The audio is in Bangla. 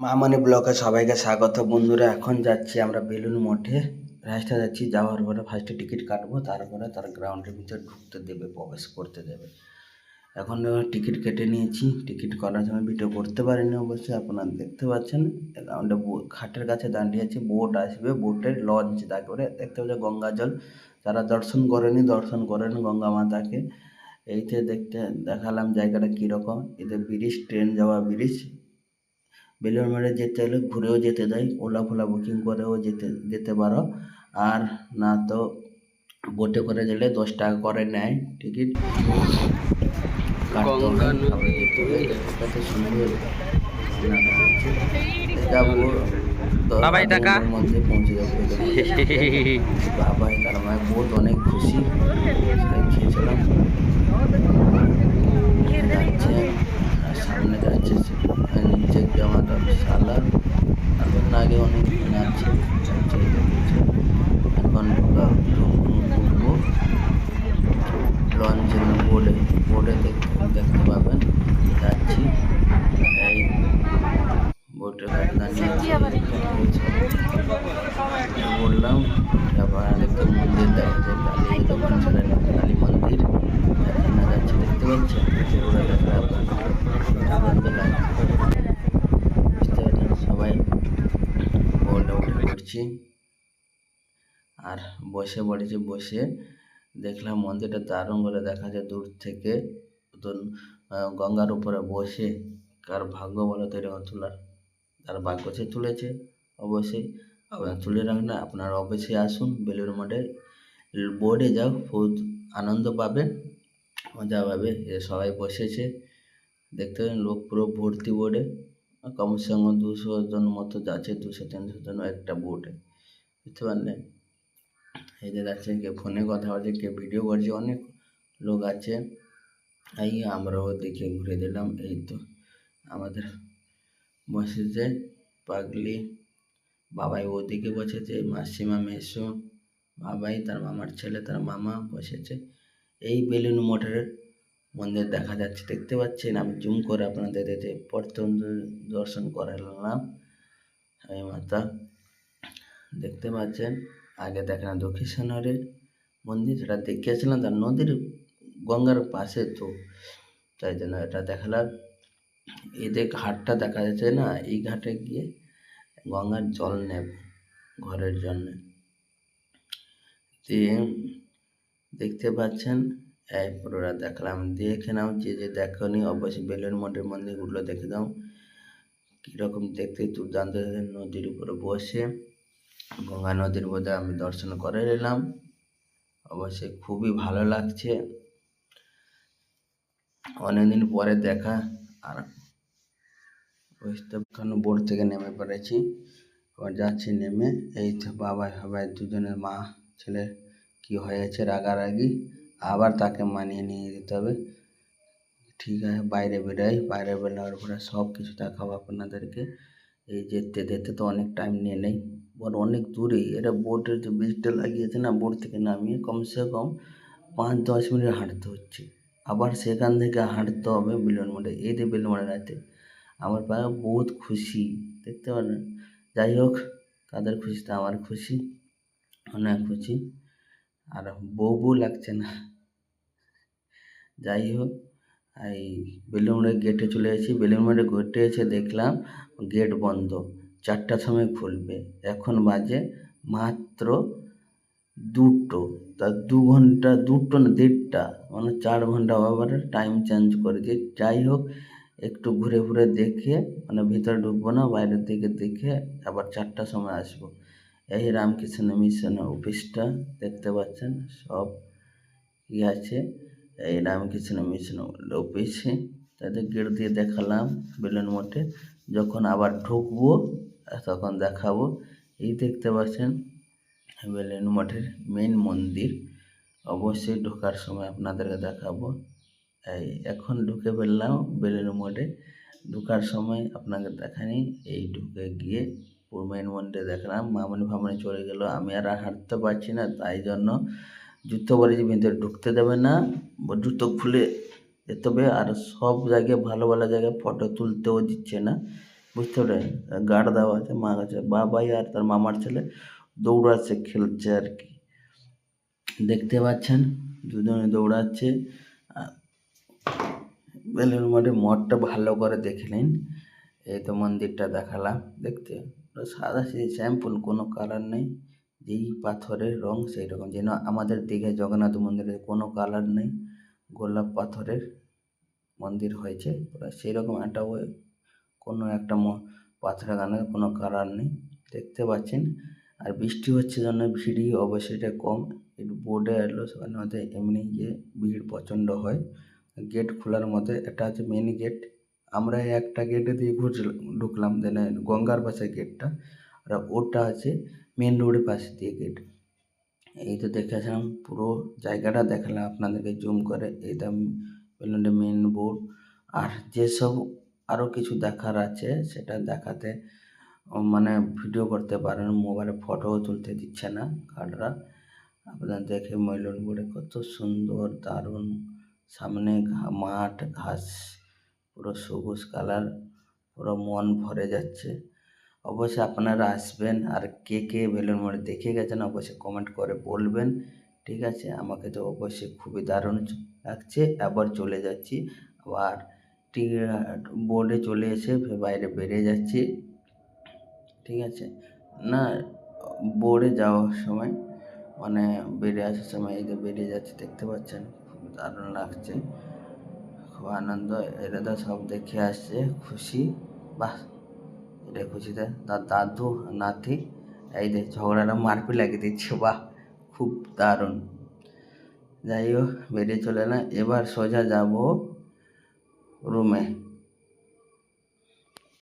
মামানি ব্লকে সবাইকে স্বাগত। বন্ধুরা, এখন যাচ্ছি আমরা বেলুন মঠে। রাস্তা যাচ্ছি যাওয়ার পরে ফার্স্টে টিকিট কাটবো, তারপরে তার গ্রাউন্ডের ভিতরে ঢুকতে দেবে, প্রবেশ করতে দেবে। এখন টিকিট কেটে নিয়েছি। টিকিট করার সময় ভিডিও করতে পারিনি অবশ্যই, আপনারা দেখতে পাচ্ছেন। গ্রাউন্ডে খাটের কাছে দাঁড়িয়ে আছে বোট আসবে বোটের লঞ্চ তারপরে দেখতে পাচ্ছি গঙ্গা জল। যারা দর্শন করেনি, দর্শন করেন গঙ্গা মাতাকে। এইতে দেখতে দেখালাম জায়গাটা কীরকম। এতে ব্রিজ ট্রেন যাওয়া ব্রিজ। বেলুড় মঠে যেতে হলে ঘুরেও যেতে দেয় ওলা ফোলা বুকিং করেও যেতে যেতে পারো। আর না তো বোটে করে গেলে দশ টাকা করে নেয় টিকিট বাবাই টাকা। মধ্যে পৌঁছে যাব। বাবাই তার মায়ের বহুত অনেক খুশি তাই খেয়েছিলাম যাচ্ছে আর সামনে যাচ্ছে সে- নিচে জামাটা সাদা আর ওর আগে অনেক দিন আছে যাচ্ছে এই দেখছে। এখন ঢোকা ঢুকবো লঞ্চের বোর্ডে বোর্ডে দেখতে দেখতে পাবেন যাচ্ছি এই বোটে দাঁড়িয়ে বললাম আবার দেখতে মন্দির দেখা যায় কালী দোকান ছেড়ে কালী মন্দির। এখানে যাচ্ছে, দেখতে পাচ্ছেন? দেখা আর বসে পড়েছি, বসে দেখলাম মন্দিরটা দারুণ করে দেখা যায় দূর থেকে। গঙ্গার উপরে বসে। কার ভাগ্য বলে তৈরি তোলার। তার ভাগ্য সে তুলেছে, অবশ্যই। আপনার তুলে রাখ না, আপনারা অফিসে আসুন, বেলুড় মঠে। বোর্ডে যাও খুব আনন্দ পাবেন মজা পাবে সবাই বসেছে। দেখতে পাবেন লোক পুরো ভর্তি বোর্ডে। কমসে কম দুশো জন মতো যাচ্ছে, দুশো, তিনশো জন একটা বোর্ডে। বুঝতে পারলেন এই যে যাচ্ছে কে ফোনে কথা বলছে, কে ভিডিও করছে, অনেক লোক আছে। এই আমরাও দেখে ঘুরে দিলাম, এই তো আমাদের বসেছে পাগলি বাবাই ওদিকে বসেছে, মাসিমা মেসো, বাবাই, তার মামার ছেলে, তার মামা বসেছে। এই বেলুন মঠের মন্দির দেখা যাচ্ছে, দেখতে পাচ্ছেন? আমি জুম করে আপনাদের এতে প্রথম দর্শন করালাম। এই মাতা, দেখতে পাচ্ছেন? আগে দেখেন দক্ষিণেশ্বরের মন্দির, সেটা দেখিয়েছিলাম, তার নদীর গঙ্গার পাশে তো। তাই জন্য এটা দেখালাম। এদের ঘাটটা দেখা যাচ্ছে না, এই ঘাটে গিয়ে গঙ্গার জল নেব ঘরের জন্য। দিয়ে দেখতে পাচ্ছেন, এই পুরোটা দেখলাম। দেখে নাও যে যে দেখনি, অবশ্যই বেলুন মঠের মন্দিরগুলো দেখে দাও। কীরকম দেখতে, দুর্দান্ত নদীর উপরে বসে, গঙ্গা নদীর মধ্যে আমি দর্শন করে নিলাম অবশ্যই খুবই ভালো লাগছে। অনেকদিন পরে দেখা, আর ওখানে বোর্ড থেকে নেমে পড়েছি। এবার যাচ্ছি নেমে। এই তো বাবা সবাই দুজনের মা, ছেলে কি হয়েছে রাগারাগি, আবার তাকে মানিয়ে নিয়ে যেতে হবে। ঠিক আছে, বাইরে বেরোই। বাইরে বেরোনোর পরে সব কিছু দেখাবো আপনাদেরকে। এই যেতে যেতে তো অনেক টাইম নিয়ে নেই। বড় অনেক দূরে। এটা বোটের যে ব্রিজটা লাগিয়েছে না বোট থেকে নামিয়ে কমসে কম পাঁচ দশ মিনিট হাঁটতে হচ্ছে। আবার সেখান থেকে হাঁটতে হবে বিলন মোড়ে। এই যে বিলন মোড়ে রাতে আমার পায়ে বহুত খুশি, দেখতে পারেন যাই হোক তাদের খুশিতে আমার খুশি, অনেক খুশি। আর বউ বউ লাগছে না। যাই হোক, এই বেলুড়মঠের গেটে চলে এসেছি। বেলুড়মঠে গেটে এসে দেখলাম গেট বন্ধ চারটার সময় খুলবে। এখন বাজে মাত্র দুটো, তা দু ঘণ্টা, দুটো না দেড়টা মানে চার ঘণ্টা আবার টাইম চেঞ্জ করেছে। যাই হোক একটু ঘুরে ঘুরে দেখে মানে ভিতরে ঢুকবো না, বাইরের দিকে দেখে আবার চারটার সময় আসব। এই রামকৃষ্ণ মিশন অফিসটা দেখতে পাচ্ছেন, সব ই আছে? এই রামকৃষ্ণ মিশন অফিসে তাদের গেট দিয়ে দেখালাম বেলুন মঠে যখন আবার ঢুকবো, তখন দেখাবো। এই দেখতে পাচ্ছেন, বেলুন মঠের মেন মন্দির। অবশ্যই ঢোকার সময় আপনাদেরকে দেখাবো। এই এখন ঢুকে ফেললাম বেলুন মোডে ঢোকার সময় আপনাকে দেখানি, এই ঢুকে গিয়ে পুরো মেন মন্দিরে দেখলাম, মামনি ফামনি চলে গেলো। আমি আর হাঁটতে পারছি না, তাই জন্য জুতো পরেছি, ভিতরে ঢুকতে দেবে না। জুতো খুলে যেতে হবে আর সব জায়গায় ভালো ভালো জায়গায় ফটো তুলতেও দিচ্ছে না, বুঝতে পারলেন? গার্ড দেওয়া আছে, মা আছে বাবাই আর তার মামার ছেলে দৌড়াচ্ছে, খেলছে আর কি। দেখতে পাচ্ছেন? দুজনে দৌড়াচ্ছে। বেলুন মাঠে মঠটা ভালো করে দেখে নিন। এই তো মন্দিরটা দেখালাম, দেখতে সাদা সেই স্যাম্পল, কোনো কালার নেই। যেই পাথরের রং সেই রকম, যেন আমাদের দীঘায় জগন্নাথ মন্দিরে কোনো কালার নেই। গোলাপ পাথরের মন্দির হয়েছে সেই রকম একটা ওই, কোনো একটা পাথরের গানে কোনো কালার নেই, দেখতে পাচ্ছেন। আর বৃষ্টি হচ্ছে জন্য ভিড়ই অবশ্যই কম, একটু বোর্ডে এলো সেখানে মধ্যে এমনি গিয়ে ভিড় প্রচণ্ড হয়। গেট খোলার মধ্যে, এটা হচ্ছে মেন গেট আমরা একটা গেটে দিয়ে ঘুরছিলাম ঢুকলাম দেন গঙ্গার পাশে গেটটা আর ওটা আছে মেন রোডের পাশে দিয়ে গেট এই তো দেখেছিলাম পুরো জায়গাটা দেখালাম আপনাদেরকে জুম করে। এইটা বেলুনটা মেন বোর্ড আর যেসব আরও কিছু দেখার আছে, সেটা দেখাতে মানে ভিডিও করতে পারেন মোবাইলে ফটোও তুলতে দিচ্ছে না কার্ডরা আপনারা দেখে বোর্ডে কত সুন্দর, দারুণ। সামনে মাঠ, ঘাস, পুরো সবুজ কালার, পুরো মন ভরে যাচ্ছে। অবশ্যই আপনারা আসবেন আর কে কে বেলুন মঠ দেখে গেছেন অবশ্যই কমেন্ট করে বলবেন, ঠিক আছে? আমাকে তো অবশ্যই খুবই দারুণ লাগছে। আবার চলে যাচ্ছি, আবার বোর্ডে চলে এসে বাইরে বেরিয়ে যাচ্ছি, ঠিক আছে? না বোর্ডে যাওয়ার সময় মানে বেরিয়ে আসার সময় এই যে বেরিয়ে যাচ্ছে, দেখতে পাচ্ছেন? দারুণ লাগছে। খুব আনন্দ এটা তো সব দেখে আসছে, খুশি। বাহ, এটা খুশিতে। তার দাদু, নাতি, এই যে ঝগড়াটা মারপি লাগিয়ে দিচ্ছে, বাহ, খুব দারুণ। যাই হোক, বেরিয়ে চলে না এবার সোজা যাব রুমে